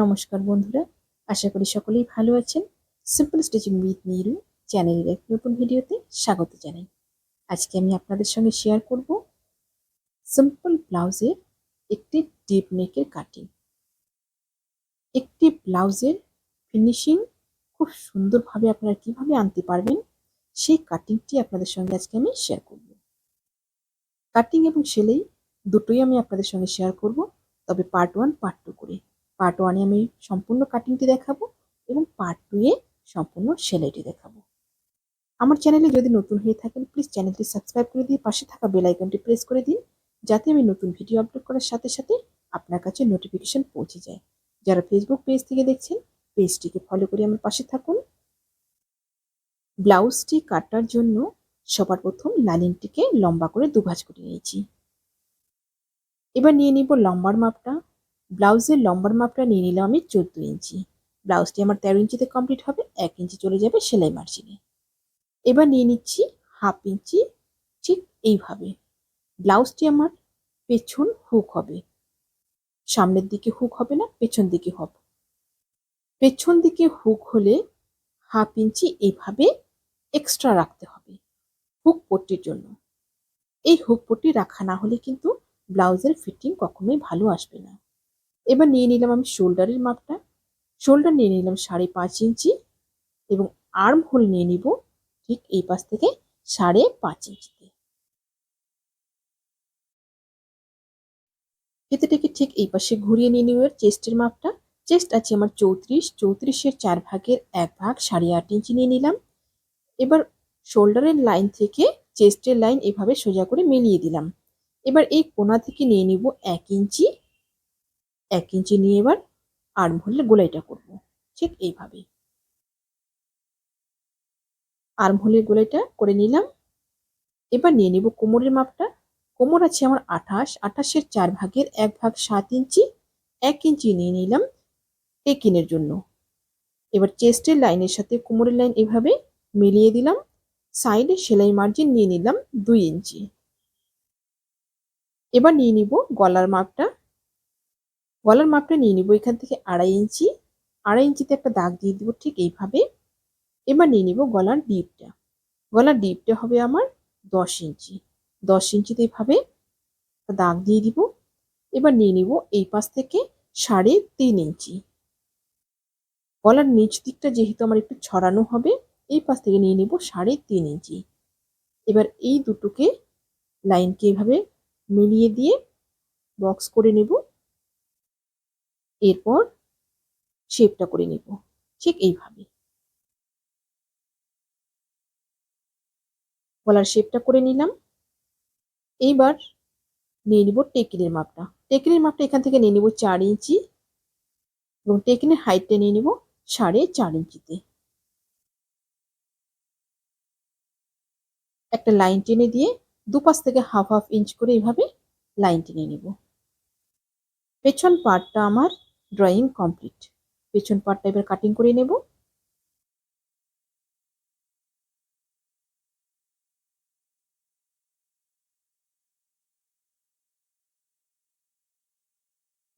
নমস্কার বন্ধুরা, আশা করি সকলেই ভালো আছেন। সিম্পল স্টিচিং উইথ নিরু চ্যানেলের এক নতুন ভিডিওতে স্বাগত জানাই। আজকে আমি আপনাদের সঙ্গে শেয়ার করব সিম্পল ব্লাউজের একটি ডিপ নেকের কাটিং একটি ব্লাউজের ফিনিশিং খুব সুন্দরভাবে আপনারা কীভাবে আনতে পারবেন, সেই কাটিংটি আপনাদের সঙ্গে আজকে আমি শেয়ার করব। কাটিং এবং সেলাই দুটোই আমি আপনাদের সঙ্গে শেয়ার করব, তবে পার্ট ওয়ান পার্ট টু করে। পার্ট ওয়ানে আমি সম্পূর্ণ কাটিংটি দেখাবো এবং পার্ট টু এ সম্পূর্ণ সেলাইটি দেখাবো। আমার চ্যানেলে যদি নতুন হয়ে থাকেন প্লিজ চ্যানেলটি সাবস্ক্রাইব করে দিয়ে পাশে থাকা বেল আইকনটি প্রেস করে দিন, যাতে আমি নতুন ভিডিও আপলোড করার সাথে সাথে আপনার কাছে নোটিফিকেশন পৌঁছে যায়। যারা ফেসবুক পেজ থেকে দেখছেন পেজটিকে ফলো করে আমার পাশে থাকুন। ব্লাউজটি কাটার জন্য সবার প্রথম লাইনিংটিকে লম্বা করে দুভাজ করে নিয়েছি। এবার নিয়ে নিব লম্বার মাপটা। ব্লাউজের লম্বার মাপটা নিয়ে নিলাম আমি চোদ্দ ইঞ্চি। ব্লাউজটি আমার তেরো ইঞ্চিতে কমপ্লিট হবে, এক ইঞ্চি চলে যাবে সেলাই মার্জিনে এবার নিয়ে নিচ্ছি হাফ ইঞ্চি ঠিক এইভাবে। ব্লাউজটি আমার পেছন হুক হবে। সামনের দিকে হুক হবে না, পেছন দিকে হবে পেছন দিকে হুক হলে হাফ ইঞ্চি এইভাবে এক্সট্রা রাখতে হবে হুক পট্টির জন্য। এই হুক পট্টি রাখা না হলে কিন্তু ব্লাউজের ফিটিং কখনোই ভালো আসবে না। এবার নিয়ে নিলাম আমি শোল্ডারের মাপটা। শোল্ডার নিয়ে নিলাম সাড়ে পাঁচ ইঞ্চি এবং আর্ম হোল নিয়ে নিব ঠিক এই পাশ থেকে সাড়ে পাঁচ ইঞ্চিতে। ফিতেটাকে ঠিক এই পাশে ঘুরিয়ে নিয়ে নিব চেস্টের মাপটা। চেস্ট আছে আমার চৌত্রিশ, চৌত্রিশের চার ভাগের এক ভাগ সাড়ে আট ইঞ্চি নিয়ে নিলাম। এবার শোল্ডারের লাইন থেকে চেস্টের লাইন এভাবে সোজা করে মিলিয়ে দিলাম। এবার এই কোনা থেকে নিয়ে নিব এক ইঞ্চি এক ইঞ্চি নিয়ে এবার আর্ম হোলের গোলাইটা করব। ঠিক এইভাবে আর্ম হোলের গোলাইটা করে নিলাম। এবার নিয়ে নিব কোমরের মাপটা। কোমর আছে আমার আঠাশ। আঠাশের চার ভাগের এক ভাগ সাত ইঞ্চি। এক ইঞ্চি নিয়ে নিলাম টেকিনের জন্য। এবার চেস্টের লাইনের সাথে কোমরের লাইন এভাবে মিলিয়ে দিলাম। সাইডে সেলাই মার্জিন নিয়ে নিলাম দুই ইঞ্চি। এবার নিয়ে নিব গলার মাপটা। গলার মাপটা নিয়ে নিব এখান থেকে আড়াই ইঞ্চি, আড়াই ইঞ্চিতে একটা দাগ দিয়ে দিব ঠিক এইভাবে। এবার নিয়ে নিব গলার ডিপটা। গলার ডিপটা হবে আমার দশ ইঞ্চি। দশ ইঞ্চিতে এইভাবে দাগ দিয়ে দিব। এবার নিয়ে নিব এই পাশ থেকে সাড়ে তিন ইঞ্চি। গলার নিচ দিকটা যেহেতু আমার একটু ছড়ানো হবে, এই পাশ থেকে নিয়ে নিব সাড়ে তিন ইঞ্চি। এবার এই দুটোকে লাইনকে এভাবে মিলিয়ে দিয়ে বক্স করে নেব। এরপর শেপটা করে নেব। ঠিক এইভাবে। গলার শেপটা করে নিলাম। এইবার নিয়ে নিব টেকিনের মাপটা। টেকিনের মাপটা এখান থেকে নিয়ে নিব চার ইঞ্চি এবং টেকিনের হাইটটা নিয়ে নিব সাড়ে চার ইঞ্চিতে। একটা লাইন টেনে দিয়ে দুপাশ থেকে হাফ হাফ ইঞ্চ করে এইভাবে লাইন টেনে নিব। পেছন পার্টটা আমার ড্রয়িং কমপ্লিট পেছন পার্টটা এবার কাটিং করে নেব।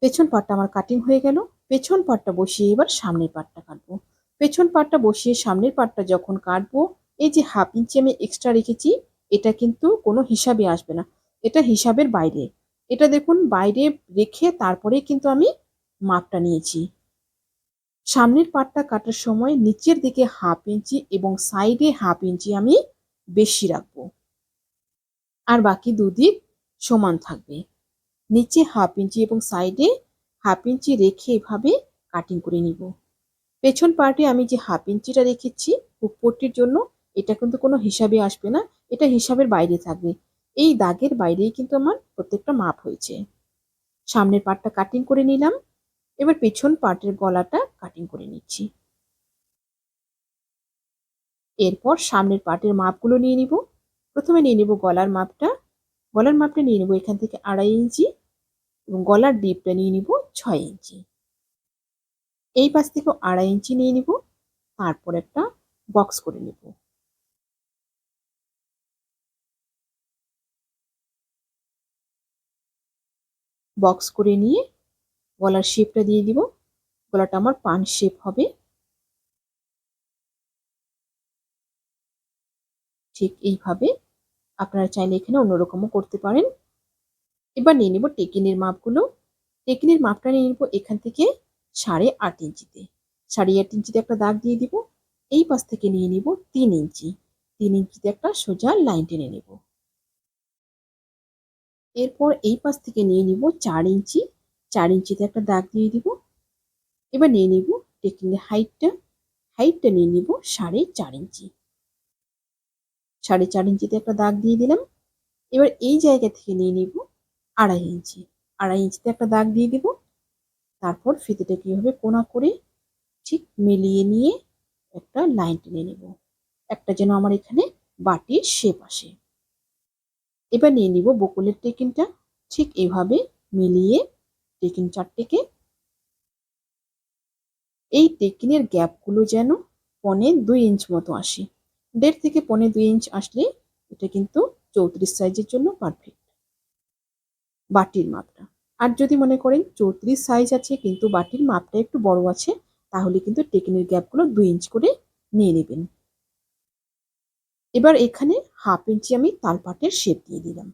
পেছন পাটটা আমার কাটিং হয়ে গেল। পেছন পাটটা বসিয়ে এবার সামনের পাটটা কাটবো। পেছন পাটটা বসিয়ে সামনের পাটটা যখন কাটবো, এই যে হাফ ইঞ্চি আমি এক্সট্রা রেখেছি, এটা কিন্তু কোনো হিসাবে আসবে না। এটা হিসাবের বাইরে। এটা দেখুন, বাইরে রেখে তারপরে কিন্তু আমি মাপটা নিয়েছি। সামনের পাটটা কাটার সময় নিচের দিকে হাফ ইঞ্চি এবং সাইডে হাফ ইঞ্চি আমি বেশি রাখব। আর বাকি দুদিক সমান থাকবে। নিচে হাফ ইঞ্চি এবং সাইডে হাফ ইঞ্চি রেখে এভাবে কাটিং করে নিব। পেছন পার্টে আমি যে হাফ ইঞ্চিটা রেখেছি উপরটির জন্য, এটা কিন্তু কোনো হিসাবে আসবে না, এটা হিসাবের বাইরে থাকবে। এই দাগের বাইরেই কিন্তু আমার প্রত্যেকটা মাপ হয়েছে। সামনের পার্টটা কাটিং করে নিলাম। এবার পেছন পার্টের গলাটা কাটিং করে নিচ্ছি। এরপর সামনের পার্টের মাপগুলো নিয়ে নিব। প্রথমে নিয়ে নিব গলার মাপটা। গলার মাপটা নিয়ে নিব এখান থেকে আড়াই ইঞ্চি এবং গলার ডিপটা নিয়ে নিব ছয় ইঞ্চি। এই পাশ থেকে আড়াই ইঞ্চি নিয়ে নিব, তারপর একটা বক্স করে নেব। বক্স করে নিয়ে গলার শেপটা দিয়ে দিব। গলাটা আমার পান শেপ হবে। ঠিক এইভাবে আপনারা চাইলে এখানে অন্যরকমও করতে পারেন। এবার নিয়ে নেব টেকিনের মাপগুলো। টেকিনের মাপটা নিয়ে নেব এখান থেকে সাড়ে আট ইঞ্চিতে। সাড়ে আট ইঞ্চিতে একটা দাগ দিয়ে দিব। এই পাশ থেকে নিয়ে নিব তিন ইঞ্চি। তিন ইঞ্চিতে একটা সোজা লাইন টেনে নেব। এরপর এই পাশ থেকে নিয়ে নিব চার ইঞ্চি। চার ইঞ্চিতে একটা দাগ দিয়ে দিব। এবার নিয়ে নিব টেকিনের হাইটটা। হাইটটা নিয়ে নিব সাড়ে চার ইঞ্চি। সাড়ে চার ইঞ্চিতে একটা দাগ দিয়ে দিলাম। এবার এই জায়গা থেকে নিয়ে নিব আড়াই ইঞ্চি। আড়াই ইঞ্চিতে একটা দাগ দিয়ে দিব। তারপর ফিতেটা কীভাবে কোনা করে ঠিক মিলিয়ে নিয়ে একটা লাইন টেনে নেব। একটা যেন আমার এখানে বাটির শেপ আসে। এবার নিয়ে নিব বকুলের টেকিনটা ঠিক এভাবে মিলিয়ে টেকিন চারটেকে। এই টেকিনের গ্যাপগুলো যেন পনে দুই ইঞ্চ মতো আসে। দেড় থেকে পনে দুই ইঞ্চ আসলে এটা কিন্তু চৌত্রিশ সাইজের জন্য পারফেক্ট বাটির মাপটা। আর যদি মনে করেন চৌত্রিশ সাইজ আছে কিন্তু বাটির মাপটা একটু বড় আছে, তাহলে কিন্তু টেকিনের গ্যাপগুলো দুই ইঞ্চ করে নিয়ে নেবেন। এবার এখানে হাফ ইঞ্চি আমি তালপাটের শেপ দিয়ে দিলাম।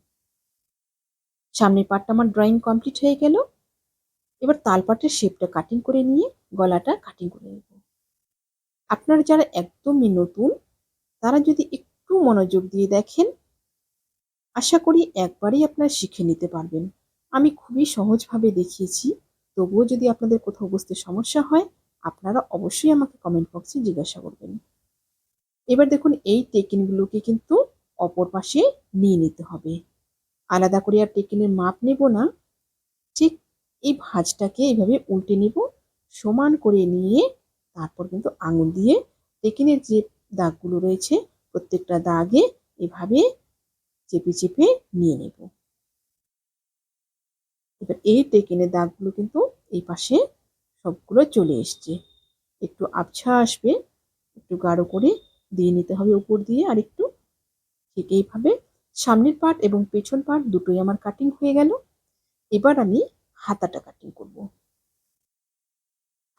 সামনের পাটটা আমার ড্রয়িং কমপ্লিট হয়ে গেল। এবার তালপাটের শেপটা কাটিং করে নিয়ে গলাটা কাটিং করে নেব। আপনারা যারা একদমই নতুন, তারা যদি একটু মনোযোগ দিয়ে দেখেন, আশা করি একবারেই আপনারা শিখে নিতে পারবেন। আমি খুবই সহজভাবে দেখিয়েছি, তবুও যদি আপনাদের কোথাও বুঝতে সমস্যা হয়, আপনারা অবশ্যই আমাকে কমেন্ট বক্সে জিজ্ঞাসা করবেন। এবার দেখুন, এই টেকিনগুলোকে কিন্তু অপর পাশে নিয়ে নিতে হবে। আলাদা করে আর টেকিনের মাপ নেব না। ঠিক এই ভাঁজটাকে এইভাবে উল্টে নেব, সমান করে নিয়ে তারপর কিন্তু আঙুল দিয়ে টেকিনের যে দাগগুলো রয়েছে, প্রত্যেকটা দাগে এভাবে চেপে চেপে নিয়ে নেব। এবার এই টেকিনের দাগগুলো কিন্তু এই পাশে সবগুলো চলে এসছে। একটু আবছা আসবে, একটু গাঢ় করে দিয়ে নিতে হবে উপর দিয়ে আর একটু ঠিক এইভাবে সামনের পার্ট এবং পেছন পার্ট দুটোই আমার কাটিং হয়ে গেল। এবার আমি হাতাটা কাটিং করব।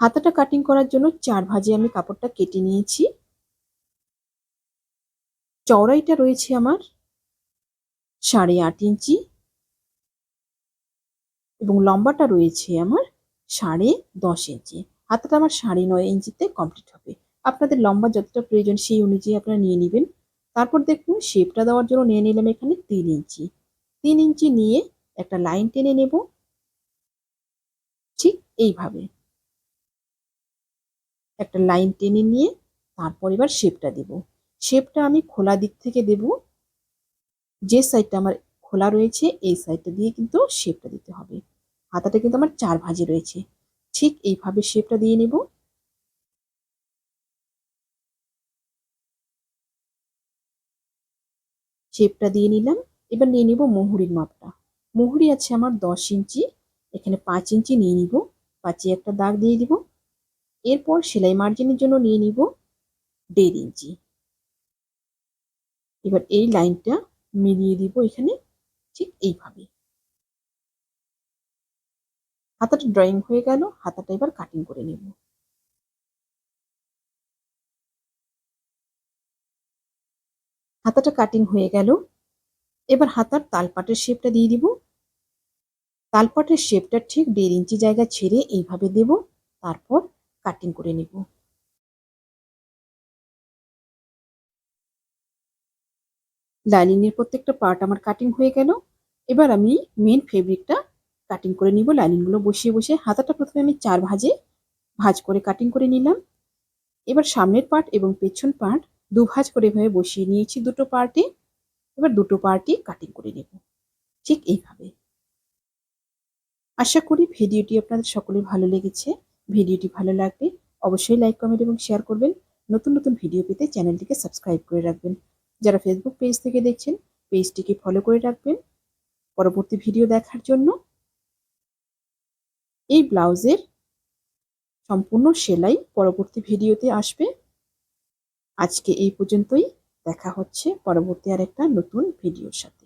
হাতাটা কাটিং করার জন্য চার ভাজে আমি কাপড়টা কেটে নিয়েছি। চওড়াইটা রয়েছে আমার সাড়ে আট ইঞ্চি এবং লম্বাটা রয়েছে আমার সাড়ে দশ ইঞ্চি। হাতাটা আমার সাড়ে নয় ইঞ্চিতে কমপ্লিট হবে। আপনাদের লম্বা যতটা প্রয়োজন সেই অনুযায়ী আপনারা নিয়ে নেবেন। তারপর দেখুন শেপটা দেওয়ার জন্য নিয়ে নিলাম এখানে তিন ইঞ্চি। তিন ইঞ্চি নিয়ে একটা লাইন টেনে নেব। ঠিক এইভাবে। একটা লাইন টেনে নিয়ে তারপর এবার শেপটা দেব। শেপটা আমি খোলা দিক থেকে দেব। যে সাইডটা আমার খোলা রয়েছে, এই সাইডটা দিয়ে কিন্তু শেপটা দিতে হবে। হাতাটা কিন্তু আমার চার ভাজে রয়েছে। ঠিক এইভাবে শেপটা দিয়ে নেব। শেপটা দিয়ে নিলাম। এবার নিয়ে নিব মুহুরির মাপটা। মুহুরি আছে আমার দশ ইঞ্চি। এখানে পাঁচ ইঞ্চি নিয়ে নিব। পাঁচে একটা দাগ দিয়ে দিব। এরপর সেলাই মার্জিনের জন্য নিয়ে নিব দেড় ইঞ্চি। এবার এই লাইনটা মিলিয়ে দিব এখানে ঠিক এইভাবে। হাতাটা ড্রয়িং হয়ে গেল, হাতাটা এবার কাটিং করে নেব। হাতাটা কাটিং হয়ে গেল। এবার হাতার তালপাটের শেপটা দিয়ে দিব। তালপাটের শেপটা ঠিক দেড় ইঞ্চি জায়গা ছেড়ে এইভাবে দেব, তারপর কাটিং করে নেব। লাইনিংয়ের প্রত্যেকটা পার্ট আমার কাটিং হয়ে গেল। এবার আমি মেন ফেব্রিকটা কাটিং করে নিব। লাইনিংগুলো বসিয়ে বসে হাতাটা প্রথমে আমি চার ভাজে ভাজ করে কাটিং করে নিলাম। এবার সামনের পার্ট এবং পেছন পার্ট দু ভাজ করে এভাবে বসিয়ে নিয়েছি দুটো পার্টে এবার দুটো পার্টই কাটিং করে নেব। ঠিক এইভাবে। আশা করি ভিডিওটি আপনাদের সকলে ভালো লেগেছে। ভিডিওটি ভালো লাগলে অবশ্যই লাইক কমেন্ট এবং শেয়ার করবেন। নতুন নতুন ভিডিও পেতে চ্যানেলটিকে সাবস্ক্রাইব করে রাখবেন। যারা ফেসবুক পেজ থেকে দেখছেন পেজটিকে ফলো করে রাখবেন। পরবর্তী ভিডিও দেখার জন্য এই ব্লাউজের সম্পূর্ণ সেলাই পরবর্তী ভিডিওতে আসবে। আজকে এই পর্যন্তই। দেখা হচ্ছে পরবর্তী আর একটা নতুন ভিডিওর সাথে।